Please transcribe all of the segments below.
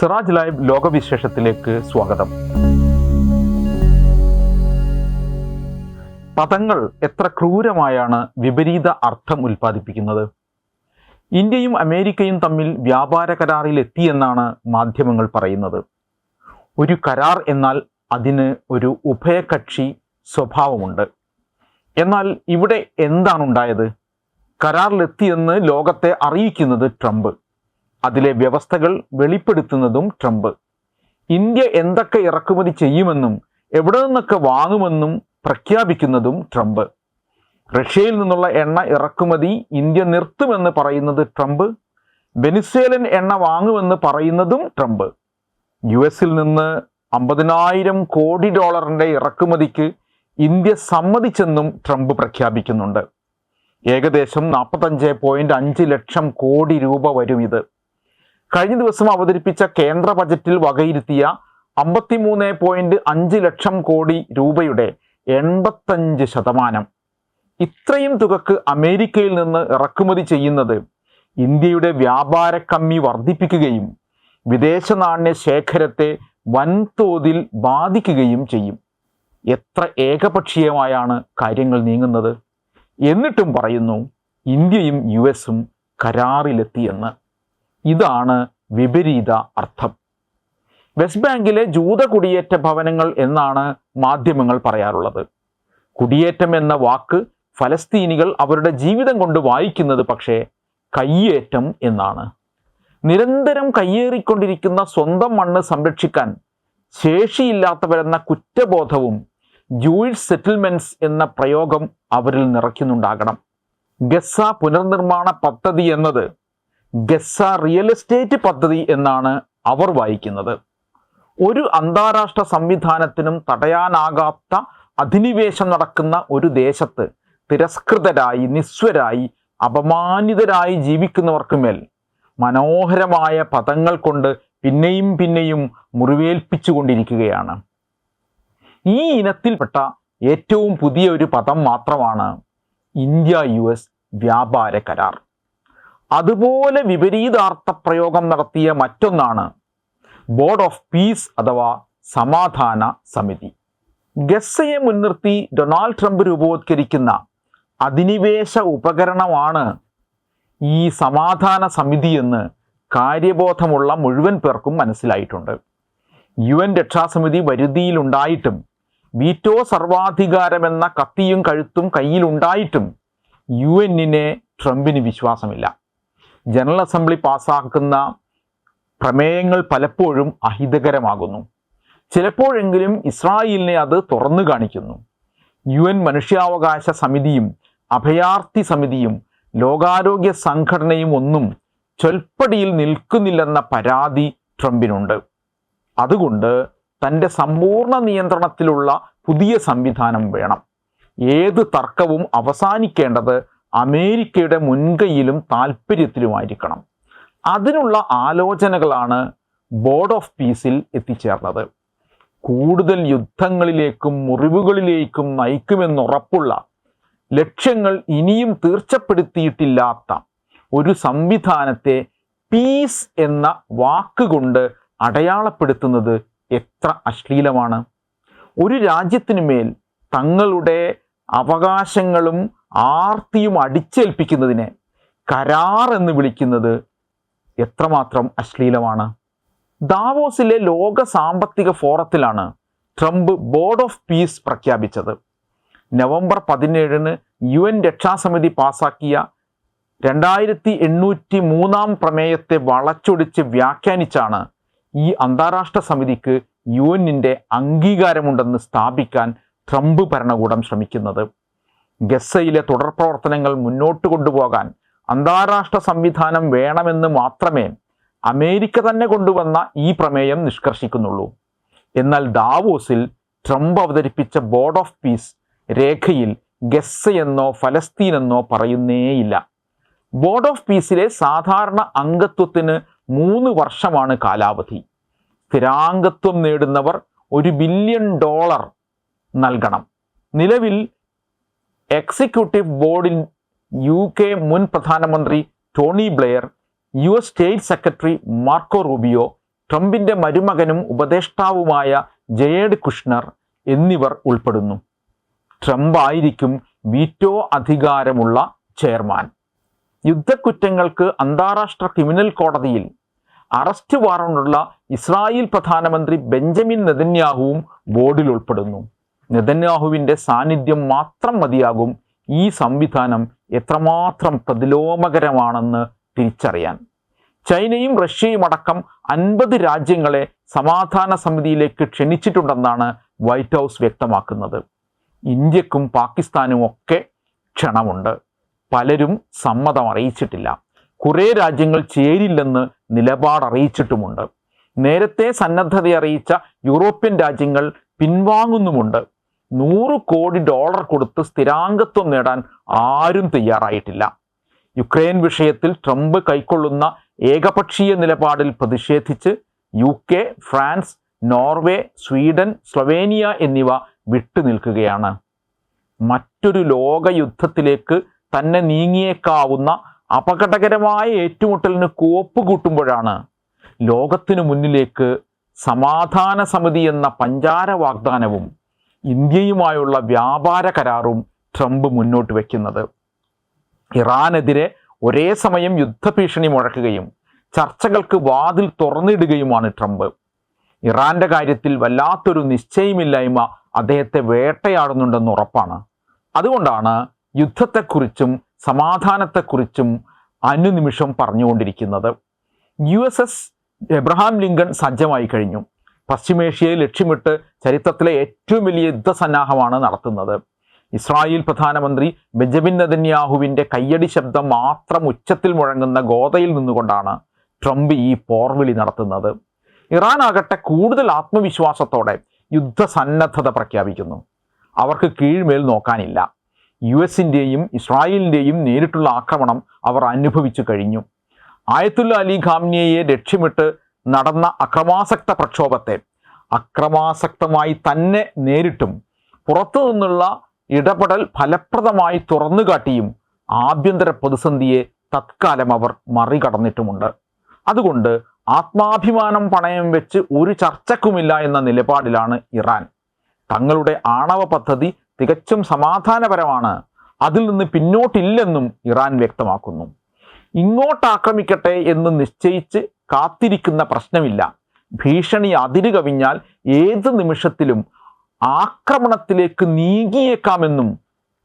Siraj live ലോകവിശേഷത്തിലേക്ക് സ്വാഗതം. പദങ്ങൾ എത്ര ക്രൂരമായാണ് വിപരീത അർത്ഥം ഉൽപ്പാദിപ്പിക്കുന്നത്? ഇന്ത്യയും അമേരിക്കയും തമ്മിൽ വ്യാപാര കരാറിൽ എത്തിയെന്നാണ് മാധ്യമങ്ങൾ പറയുന്നത്. ഒരു കരാർ എന്നാൽ അതിന് ഒരു ഉഭയകക്ഷി സ്വഭാവമുണ്ട്. എന്നാൽ ഇവിടെ എന്താണ് ഉണ്ടായത്? കരാറിലെത്തിയെന്ന് ലോകത്തെ അറിയിക്കുന്നത് ട്രംപ്. അതിലെ വ്യവസ്ഥകൾ വെളിപ്പെടുത്തുന്നതും ട്രംപ്. ഇന്ത്യ എന്തൊക്കെ ഇറക്കുമതി ചെയ്യുമെന്നും എവിടെ നിന്നൊക്കെ വാങ്ങുമെന്നും പ്രഖ്യാപിക്കുന്നതും ട്രംപ്. റഷ്യയിൽ നിന്നുള്ള എണ്ണ ഇറക്കുമതി ഇന്ത്യ നിർത്തുമെന്ന് പറയുന്നത് ട്രംപ്. വെനിസ്വേലൻ എണ്ണ വാങ്ങുമെന്ന് പറയുന്നതും ട്രംപ്. യു എസിൽ നിന്ന് അമ്പതിനായിരം കോടി ഡോളറിന്റെ ഇറക്കുമതിക്ക് ഇന്ത്യ സമ്മതിച്ചെന്നും ട്രംപ് പ്രഖ്യാപിക്കുന്നുണ്ട്. ഏകദേശം നാൽപ്പത്തഞ്ച് പോയിന്റ് അഞ്ച് ലക്ഷം കോടി രൂപ വരും ഇത്. കഴിഞ്ഞ ദിവസം അവതരിപ്പിച്ച കേന്ദ്ര ബജറ്റിൽ വകയിരുത്തിയ അമ്പത്തിമൂന്ന് പോയിന്റ് അഞ്ച് ലക്ഷം കോടി രൂപയുടെ എൺപത്തഞ്ച് ശതമാനം. ഇത്രയും തുകക്ക് അമേരിക്കയിൽ നിന്ന് ഇറക്കുമതി ചെയ്യുന്നത് ഇന്ത്യയുടെ വ്യാപാര കമ്മി വർദ്ധിപ്പിക്കുകയും വിദേശ നാണ്യ ശേഖരത്തെ വൻതോതിൽ ബാധിക്കുകയും ചെയ്യും. എത്ര ഏകപക്ഷീയമായാണ് കാര്യങ്ങൾ നീങ്ങുന്നത്? എന്നിട്ടും പറയുന്നു ഇന്ത്യയും യു എസും കരാറിലെത്തിയെന്ന്. ഇതാണ് വിപരീത അർത്ഥം. വെസ്റ്റ് ബാങ്കിലെ ജൂത കുടിയേറ്റ ഭവനങ്ങൾ എന്നാണ് മാധ്യമങ്ങൾ പറയാറുള്ളത്. കുടിയേറ്റം എന്ന വാക്ക് ഫലസ്തീനികൾ അവരുടെ ജീവിതം കൊണ്ട് വായിക്കുന്നത് പക്ഷേ കയ്യേറ്റം എന്നാണ്. നിരന്തരം കയ്യേറിക്കൊണ്ടിരിക്കുന്ന സ്വന്തം മണ്ണ് സംരക്ഷിക്കാൻ ശേഷിയില്ലാത്തവരെന്ന കുറ്റബോധവും ജൂയിഷ് സെറ്റിൽമെന്റ്സ് എന്ന പ്രയോഗം അവരിൽ നിറയ്ക്കുന്നുണ്ടാകണം. ഗസ പുനർനിർമ്മാണ പദ്ധതി എന്നത് ഗസ റിയൽ എസ്റ്റേറ്റ് പദ്ധതി എന്നാണ് അവർ വായിക്കുന്നത്. ഒരു അന്താരാഷ്ട്ര സംവിധാനത്തിനും തടയാനാകാത്ത അധിനിവേശം നടക്കുന്ന ഒരു ദേശത്ത് തിരസ്കൃതരായി നിസ്വരായി അപമാനിതരായി ജീവിക്കുന്നവർക്ക് മേൽ മനോഹരമായ പദങ്ങൾ കൊണ്ട് പിന്നെയും പിന്നെയും മുറിവേൽപ്പിച്ചുകൊണ്ടിരിക്കുകയാണ് ഈ ഇനത്തിൽപ്പെട്ട ഏറ്റവും പുതിയ ഒരു പദം മാത്രമാണ് ഇന്ത്യ യു എസ് വ്യാപാര കരാർ. അതുപോലെ വിപരീതാർത്ഥ പ്രയോഗം നടത്തിയ മറ്റൊന്നാണ് ബോർഡ് ഓഫ് പീസ് അഥവാ സമാധാന സമിതി. ഗസയെ മുൻനിർത്തി ഡൊണാൾഡ് ട്രംപ് രൂപവത്കരിക്കുന്ന അധിനിവേശ ഉപകരണമാണ് ഈ സമാധാന സമിതി എന്ന് കാര്യബോധമുള്ള മുഴുവൻ പേർക്കും മനസ്സിലായിട്ടുണ്ട്. യു എൻ രക്ഷാസമിതി വരുതിയിലുണ്ടായിട്ടും വീറ്റോ സർവാധികാരമെന്ന കത്തിയും കഴുത്തും കയ്യിലുണ്ടായിട്ടും യു എന്നിനെ ട്രംപിന് വിശ്വാസമില്ല. ജനറൽ അസംബ്ലി പാസ്സാക്കുന്ന പ്രമേയങ്ങൾ പലപ്പോഴും അഹിതകരമാകുന്നു. ചിലപ്പോഴെങ്കിലും ഇസ്രായേലിനെ അത് തുറന്നു കാണിക്കുന്നു. യു എൻ മനുഷ്യാവകാശ സമിതിയും അഭയാർത്ഥി സമിതിയും ലോകാരോഗ്യ സംഘടനയും ഒന്നും ചൊൽപ്പടിയിൽ നിൽക്കുന്നില്ലെന്ന പരാതി ട്രംപിനുണ്ട്. അതുകൊണ്ട് തന്റെ സമ്പൂർണ നിയന്ത്രണത്തിലുള്ള പുതിയ സംവിധാനം വേണം. ഏത് തർക്കവും അവസാനിക്കേണ്ടത് അമേരിക്കയുടെ മുൻകൈയിലും താല്പര്യത്തിലുമായിരിക്കണം. അതിനുള്ള ആലോചനകളാണ് ബോർഡ് ഓഫ് പീസിൽ എത്തിച്ചേർന്നത്. കൂടുതൽ യുദ്ധങ്ങളിലേക്കും മുറിവുകളിലേക്കും നയിക്കുമെന്നുറപ്പുള്ള ലക്ഷ്യങ്ങൾ ഇനിയും തീർച്ചപ്പെടുത്തിയിട്ടില്ലാത്ത ഒരു സംവിധാനത്തെ പീസ് എന്ന വാക്കുകൊണ്ട് അടയാളപ്പെടുത്തുന്നത് എത്ര അശ്ലീലമാണ്. ഒരു രാജ്യത്തിനു മേൽ തങ്ങളുടെ അവകാശങ്ങളും ആർത്തിയും അടിച്ചേൽപ്പിക്കുന്നതിനെ കരാർ എന്ന് വിളിക്കുന്നത് എത്രമാത്രം അശ്ലീലമാണ്. ദാവോസിലെ ലോക സാമ്പത്തിക ഫോറത്തിലാണ് ട്രംപ് ബോർഡ് ഓഫ് പീസ് പ്രഖ്യാപിച്ചത്. നവംബർ പതിനേഴിന് യു എൻ രക്ഷാസമിതി പാസാക്കിയ രണ്ടായിരത്തി എണ്ണൂറ്റി മൂന്നാം പ്രമേയത്തെ വളച്ചൊടിച്ച് വ്യാഖ്യാനിച്ചാണ് ഈ അന്താരാഷ്ട്ര സമിതിക്ക് യു എന്നിന്റെ അംഗീകാരമുണ്ടെന്ന് സ്ഥാപിക്കാൻ ട്രംപ് ഭരണകൂടം ശ്രമിക്കുന്നത്. ഗസയിലെ തുടർ പ്രവർത്തനങ്ങൾ മുന്നോട്ട് കൊണ്ടുപോകാൻ അന്താരാഷ്ട്ര സംവിധാനം വേണമെന്ന് മാത്രമേ അമേരിക്ക തന്നെ കൊണ്ടുവന്ന ഈ പ്രമേയം നിഷ്കർഷിക്കുന്നുള്ളൂ. എന്നാൽ ദാവോസിൽ ട്രംപ് അവതരിപ്പിച്ച ബോർഡ് ഓഫ് പീസ് രേഖയിൽ ഗസ്സയെന്നോ ഫലസ്തീൻ എന്നോ പറയുന്നേയില്ല. ബോർഡ് ഓഫ് പീസിലെ സാധാരണ അംഗത്വത്തിന് മൂന്ന് വർഷമാണ് കാലാവധി. സ്ഥിരാംഗത്വം നേടുന്നവർ ഒരു ബില്യൺ ഡോളർ നൽകണം. നിലവിൽ എക്സിക്യൂട്ടീവ് ബോർഡിൽ യു കെ മുൻ പ്രധാനമന്ത്രി Tony Blair U S state secretary Marco Rubio ട്രംപിന്റെ മരുമകനും ഉപദേഷ്ടാവുമായ ജയേഡ് കുഷ്ണർ എന്നിവർ ഉൾപ്പെടുന്നു. ട്രംപ് ആയിരിക്കും വീറ്റോ അധികാരമുള്ള ചെയർമാൻ. യുദ്ധക്കുറ്റങ്ങൾക്ക് അന്താരാഷ്ട്ര ക്രിമിനൽ കോടതിയിൽ അറസ്റ്റ് വാറണ്ടുള്ള ഇസ്രായേൽ പ്രധാനമന്ത്രി ബെഞ്ചമിൻ നെതന്യാഹുവും ബോർഡിൽ ഉൾപ്പെടുന്നു. നെതന്യാഹുവിന്റെ സാന്നിധ്യം മാത്രം മതിയാകും ഈ സംവിധാനം എത്രമാത്രം പ്രതിലോമകരമാണെന്ന് തിരിച്ചറിയാൻ. ചൈനയും റഷ്യയും അടക്കം അൻപത് രാജ്യങ്ങളെ സമാധാന സമിതിയിലേക്ക് ക്ഷണിച്ചിട്ടുണ്ടെന്നാണ് വൈറ്റ് ഹൗസ് വ്യക്തമാക്കുന്നത്. ഇന്ത്യക്കും പാകിസ്ഥാനും ഒക്കെ ക്ഷണമുണ്ട്. പലരും സമ്മതം അറിയിച്ചിട്ടില്ല. കുറേ രാജ്യങ്ങൾ ചേരില്ലെന്ന് നിലപാട് അറിയിച്ചിട്ടുമുണ്ട്. നേരത്തെ സന്നദ്ധത അറിയിച്ച യൂറോപ്യൻ രാജ്യങ്ങൾ പിൻവാങ്ങുന്നുമുണ്ട്. നൂറ് കോടി ഡോളർ കൊടുത്ത് സ്ഥിരാംഗത്വം നേടാൻ ആരും തയ്യാറായിട്ടില്ല. യുക്രൈൻ വിഷയത്തിൽ ട്രംപ് കൈക്കൊള്ളുന്ന ഏകപക്ഷീയ നിലപാടിൽ പ്രതിഷേധിച്ച് U K France Norway Sweden Slovenia എന്നിവ വിട്ടുനിൽക്കുകയാണ്. മറ്റൊരു ലോകയുദ്ധത്തിലേക്ക് തന്നെ നീങ്ങിയേക്കാവുന്ന അപകടകരമായ ഏറ്റുമുട്ടലിന് കോപ്പ് കൂട്ടുമ്പോഴാണ് ലോകത്തിനു മുന്നിലേക്ക് സമാധാന സമിതി എന്ന പഞ്ചാര വാഗ്ദാനവും ഇന്ത്യയുമായുള്ള വ്യാപാര കരാറും ട്രംപ് മുന്നോട്ട് വയ്ക്കുന്നത് ഇറാനെതിരെ ഒരേ സമയം യുദ്ധഭീഷണി മുഴക്കുകയും ചർച്ചകൾക്ക് വാതിൽ തുറന്നിടുകയുമാണ് ട്രംപ്. ഇറാന്റെ കാര്യത്തിൽ വല്ലാത്തൊരു നിശ്ചയമില്ലായ്മ അദ്ദേഹത്തെ വേട്ടയാടുന്നുണ്ടെന്ന് ഉറപ്പാണ്. അതുകൊണ്ടാണ് യുദ്ധത്തെക്കുറിച്ചും സമാധാനത്തെക്കുറിച്ചും അനുനിമിഷം പറഞ്ഞുകൊണ്ടിരിക്കുന്നത്. U S S Abraham Lincoln സജ്ജമായി കഴിഞ്ഞു. പശ്ചിമേഷ്യയെ ലക്ഷ്യമിട്ട് ചരിത്രത്തിലെ ഏറ്റവും വലിയ യുദ്ധസന്നാഹമാണ് നടത്തുന്നത്. ഇസ്രായേൽ പ്രധാനമന്ത്രി ബെഞ്ചമിൻ നെതന്യാഹുവിന്റെ കയ്യടി ശബ്ദം മാത്രം ഉച്ചത്തിൽ മുഴങ്ങുന്ന ഗോതയിൽ നിന്നുകൊണ്ടാണ് ട്രംപ് ഈ പോർവിളി നടത്തുന്നത്. ഇറാൻ ആകട്ടെ കൂടുതൽ ആത്മവിശ്വാസത്തോടെ യുദ്ധസന്നദ്ധത പ്രഖ്യാപിക്കുന്നു. അവർക്ക് കീഴ്മേൽ നോക്കാനില്ല. യു എസിന്റെയും ഇസ്രായേലിന്റെയും നേരിട്ടുള്ള ആക്രമണം അവർ അനുഭവിച്ചു കഴിഞ്ഞു. ആയത്തുല്ല അലി ഖാംനിയയെ ലക്ഷ്യമിട്ട് നടന്ന അക്രമാസക്ത പ്രക്ഷോഭത്തെ അക്രമാസക്തമായി തന്നെ നേരിട്ടും പുറത്തു നിന്നുള്ള ഇടപെടൽ ഫലപ്രദമായി തുറന്നുകാട്ടിയും ആഭ്യന്തര പ്രതിസന്ധിയെ തത്കാലം അവർ മറികടന്നിട്ടുമുണ്ട്. അതുകൊണ്ട് ആത്മാഭിമാനം പണയം വെച്ച് ഒരു ചർച്ചക്കുമില്ല എന്ന നിലപാടിലാണ് ഇറാൻ. തങ്ങളുടെ ആണവ പദ്ധതി തികച്ചും സമാധാനപരമാണ്. അതിൽ നിന്ന് പിന്നോട്ടില്ലെന്നും ഇറാൻ വ്യക്തമാക്കുന്നു. ഇങ്ങോട്ട് ആക്രമിക്കട്ടെ എന്ന് നിശ്ചയിച്ച് കാത്തിരിക്കുന്ന പ്രശ്നമില്ല. ഭീഷണി അതിര് കവിഞ്ഞാൽ ഏത് നിമിഷത്തിലും ആക്രമണത്തിലേക്ക് നീങ്ങിയേക്കാമെന്നും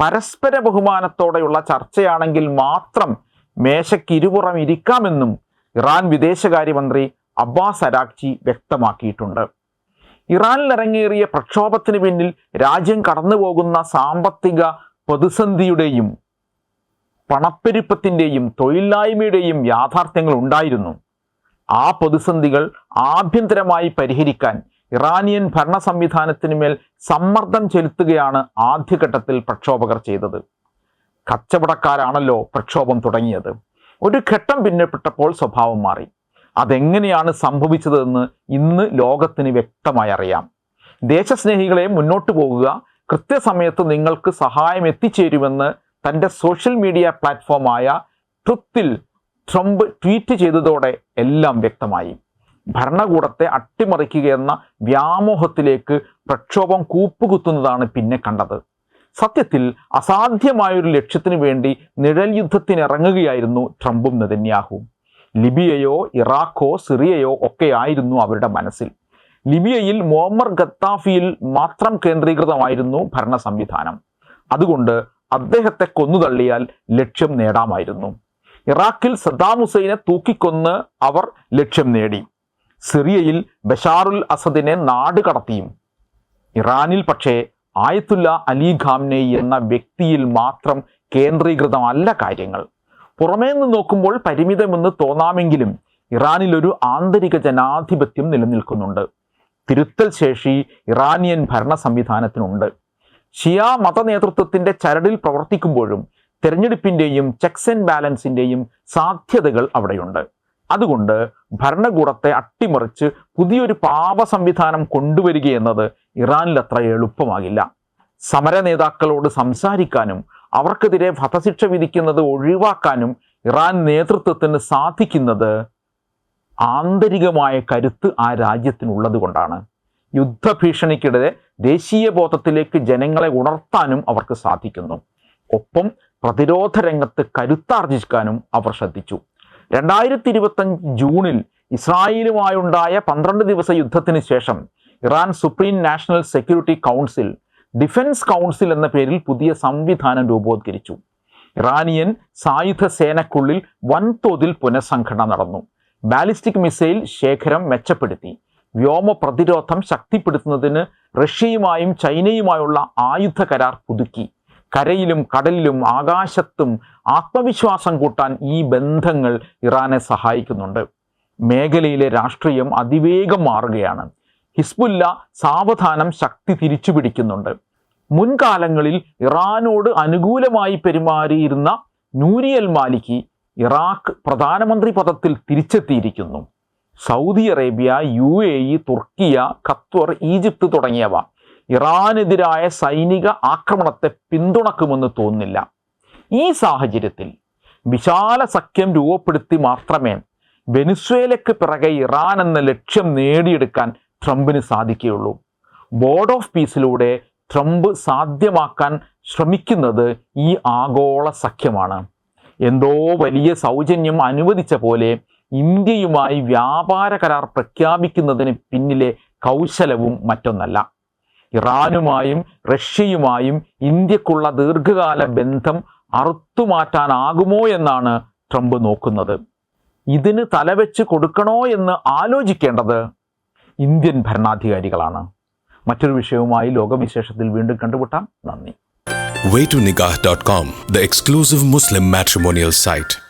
പരസ്പര ബഹുമാനത്തോടെയുള്ള ചർച്ചയാണെങ്കിൽ മാത്രം മേശയ്ക്ക് ഇരുപുറം ഇരിക്കാമെന്നും ഇറാൻ വിദേശകാര്യമന്ത്രി അബ്ബാസ് അരാക്ചി വ്യക്തമാക്കിയിട്ടുണ്ട്. ഇറാനിൽ ഇറങ്ങേറിയ പ്രക്ഷോഭത്തിന് പിന്നിൽ രാജ്യം കടന്നുപോകുന്ന സാമ്പത്തിക പ്രതിസന്ധിയുടെയും പണപ്പെരുപ്പത്തിന്റെയും തൊഴിലില്ലായ്മയുടെയും യാഥാർത്ഥ്യങ്ങൾ ഉണ്ടായിരുന്നു. ആ പ്രതിസന്ധികൾ ആഭ്യന്തരമായി പരിഹരിക്കാൻ ഇറാനിയൻ ഭരണ സംവിധാനത്തിന് മേൽ സമ്മർദ്ദം ചെലുത്തുകയാണ് ആദ്യഘട്ടത്തിൽ പ്രക്ഷോഭകർ ചെയ്തത്. കച്ചവടക്കാരാണല്ലോ പ്രക്ഷോഭം തുടങ്ങിയത്. ഒരു ഘട്ടം പിന്നപ്പെട്ടപ്പോൾ സ്വഭാവം മാറി. അതെങ്ങനെയാണ് സംഭവിച്ചതെന്ന് ഇന്ന് ലോകത്തിന് വ്യക്തമായി അറിയാം. ദേശസ്നേഹികളെ മുന്നോട്ട് പോകുക കൃത്യസമയത്ത് നിങ്ങൾക്ക് സഹായം എത്തിച്ചേരുമെന്ന് തന്റെ സോഷ്യൽ മീഡിയ പ്ലാറ്റ്ഫോമായ ട്രുത്തിൽ ട്രംപ് ട്വീറ്റ് ചെയ്തതോടെ എല്ലാം വ്യക്തമായി. ഭരണകൂടത്തെ അട്ടിമറിക്കുകയെന്ന വ്യാമോഹത്തിലേക്ക് പ്രക്ഷോഭം കൂപ്പുകുത്തുന്നതാണ് പിന്നെ കണ്ടത്. സത്യത്തിൽ അസാധ്യമായൊരു ലക്ഷ്യത്തിനു വേണ്ടി നിഴൽ യുദ്ധത്തിനിറങ്ങുകയായിരുന്നു ട്രംപും നെതന്യാഹുവും. ലിബിയയോ ഇറാഖോ സിറിയയോ ഒക്കെ ആയിരുന്നു അവരുടെ മനസ്സിൽ. ലിബിയയിൽ മുഹമ്മർ ഗത്താഫിയിൽ മാത്രം കേന്ദ്രീകൃതമായിരുന്നു ഭരണ സംവിധാനം അതുകൊണ്ട് അദ്ദേഹത്തെ കൊന്നുതള്ളിയാൽ ലക്ഷ്യം നേടാമായിരുന്നു. ഇറാഖിൽ സദ്ദാം ഹുസൈനെ തൂക്കിക്കൊന്ന് അവർ ലക്ഷ്യം നേടി. സിറിയയിൽ ബഷാറുൽ അസദിനെ നാട് കടത്തിയും. ഇറാനിൽ പക്ഷേ ആയത്തുല്ല അലി ഖാംനെ എന്ന വ്യക്തിയിൽ മാത്രം കേന്ദ്രീകൃതമല്ല കാര്യങ്ങൾ. പുറമേ നിന്ന് നോക്കുമ്പോൾ പരിമിതമെന്ന് തോന്നാമെങ്കിലും ഇറാനിൽ ഒരു ആന്തരിക ജനാധിപത്യം നിലനിൽക്കുന്നുണ്ട്. തിരുത്തൽ ശേഷി ഇറാനിയൻ ഭരണ സംവിധാനത്തിനുണ്ട് ഷിയ മത നേതൃത്വത്തിന്റെ ചരടിൽ പ്രവർത്തിക്കുമ്പോഴും തെരഞ്ഞെടുപ്പിന്റെയും ചെക്സ് ആൻഡ് ബാലൻസിന്റെയും സാധ്യതകൾ അവിടെയുണ്ട്. അതുകൊണ്ട് ഭരണകൂടത്തെ അട്ടിമറിച്ച് പുതിയൊരു പാപ സംവിധാനം കൊണ്ടുവരികയെന്നത് ഇറാനിൽ അത്ര എളുപ്പമാകില്ല. സമര നേതാക്കളോട് സംസാരിക്കാനും അവർക്കെതിരെ വധശിക്ഷ വിധിക്കുന്നത് ഒഴിവാക്കാനും ഇറാൻ നേതൃത്വത്തിന് സാധിക്കുന്നത് ആന്തരികമായ കരുത്ത് ആ രാജ്യത്തിനുള്ളത് കൊണ്ടാണ് യുദ്ധഭീഷണിക്കിടെ ദേശീയ ബോധത്തിലേക്ക് ജനങ്ങളെ ഉണർത്താനും അവർക്ക് സാധിക്കുന്നു. ഒപ്പം പ്രതിരോധ രംഗത്ത് കരുത്താർജിക്കാനും അവർ ശ്രദ്ധിച്ചു. രണ്ടായിരത്തി ഇരുപത്തഞ്ച് ജൂണിൽ ഇസ്രായേലുമായുണ്ടായ പന്ത്രണ്ട് ദിവസ യുദ്ധത്തിന് ശേഷം Iran supreme national security council defence council എന്ന പേരിൽ പുതിയ സംവിധാനം രൂപവത്കരിച്ചു. ഇറാനിയൻ സായുധ സേനക്കുള്ളിൽ വൻതോതിൽ പുനഃസംഘടന നടന്നു. ബാലിസ്റ്റിക് മിസൈൽ ശേഖരം മെച്ചപ്പെടുത്തി. വ്യോമ പ്രതിരോധം ശക്തിപ്പെടുത്തുന്നതിന് റഷ്യയുമായും ചൈനയുമായുള്ള ആയുധ കരാർ പുതുക്കി. കരയിലും കടലിലും ആകാശത്തും ആത്മവിശ്വാസം കൂട്ടാൻ ഈ ബന്ധങ്ങൾ ഇറാനെ സഹായിക്കുന്നുണ്ട്. മേഖലയിലെ രാഷ്ട്രീയം അതിവേഗം മാറുകയാണ്. ഹിസ്ബുല്ല സാവധാനം ശക്തി തിരിച്ചു പിടിക്കുന്നുണ്ട് മുൻകാലങ്ങളിൽ ഇറാനോട് അനുകൂലമായി പെരുമാറിയിരുന്ന നൂരിയൽ മാലിക്കി ഇറാഖ് പ്രധാനമന്ത്രി പദത്തിൽ തിരിച്ചെത്തിയിരിക്കുന്നു. Saudi Arabia U A E Turkiye Qatar Egypt തുടങ്ങിയവ ഇറാനെതിരായ സൈനിക ആക്രമണത്തെ പിന്തുണക്കുമെന്ന് തോന്നുന്നില്ല. ഈ സാഹചര്യത്തിൽ വിശാല സഖ്യം രൂപപ്പെടുത്തി മാത്രമേ വെനിസ്വേലയ്ക്ക് പിറകെ ഇറാൻ എന്ന ലക്ഷ്യം നേടിയെടുക്കാൻ ട്രംപിന് സാധിക്കുകയുള്ളൂ. ബോർഡ് ഓഫ് പീസിലൂടെ ട്രംപ് സാധ്യമാക്കാൻ ശ്രമിക്കുന്നത് ഈ ആഗോള സഖ്യമാണ്. എന്തോ വലിയ സൗജന്യം അനുവദിച്ച പോലെ ഇന്ത്യയുമായി വ്യാപാര കരാർ പ്രഖ്യാപിക്കുന്നതിന് പിന്നിലെ കൗശലവും മറ്റൊന്നല്ല. ഇറാനുമായും റഷ്യയുമായും ഇന്ത്യക്കുള്ള ദീർഘകാല ബന്ധം അറുത്തുമാറ്റാനാകുമോ എന്നാണ് ട്രംപ് നോക്കുന്നത്. ഇതിന് തലവെച്ച് കൊടുക്കണോ എന്ന് ആലോചിക്കേണ്ടത് ഇന്ത്യൻ ഭരണാധികാരികളാണ്. മറ്റൊരു വിഷയവുമായി ലോകവിശേഷത്തിൽ വീണ്ടും കണ്ടുമുട്ടാം. നന്ദി. Waytonikah.com, the exclusive Muslim matrimonial site.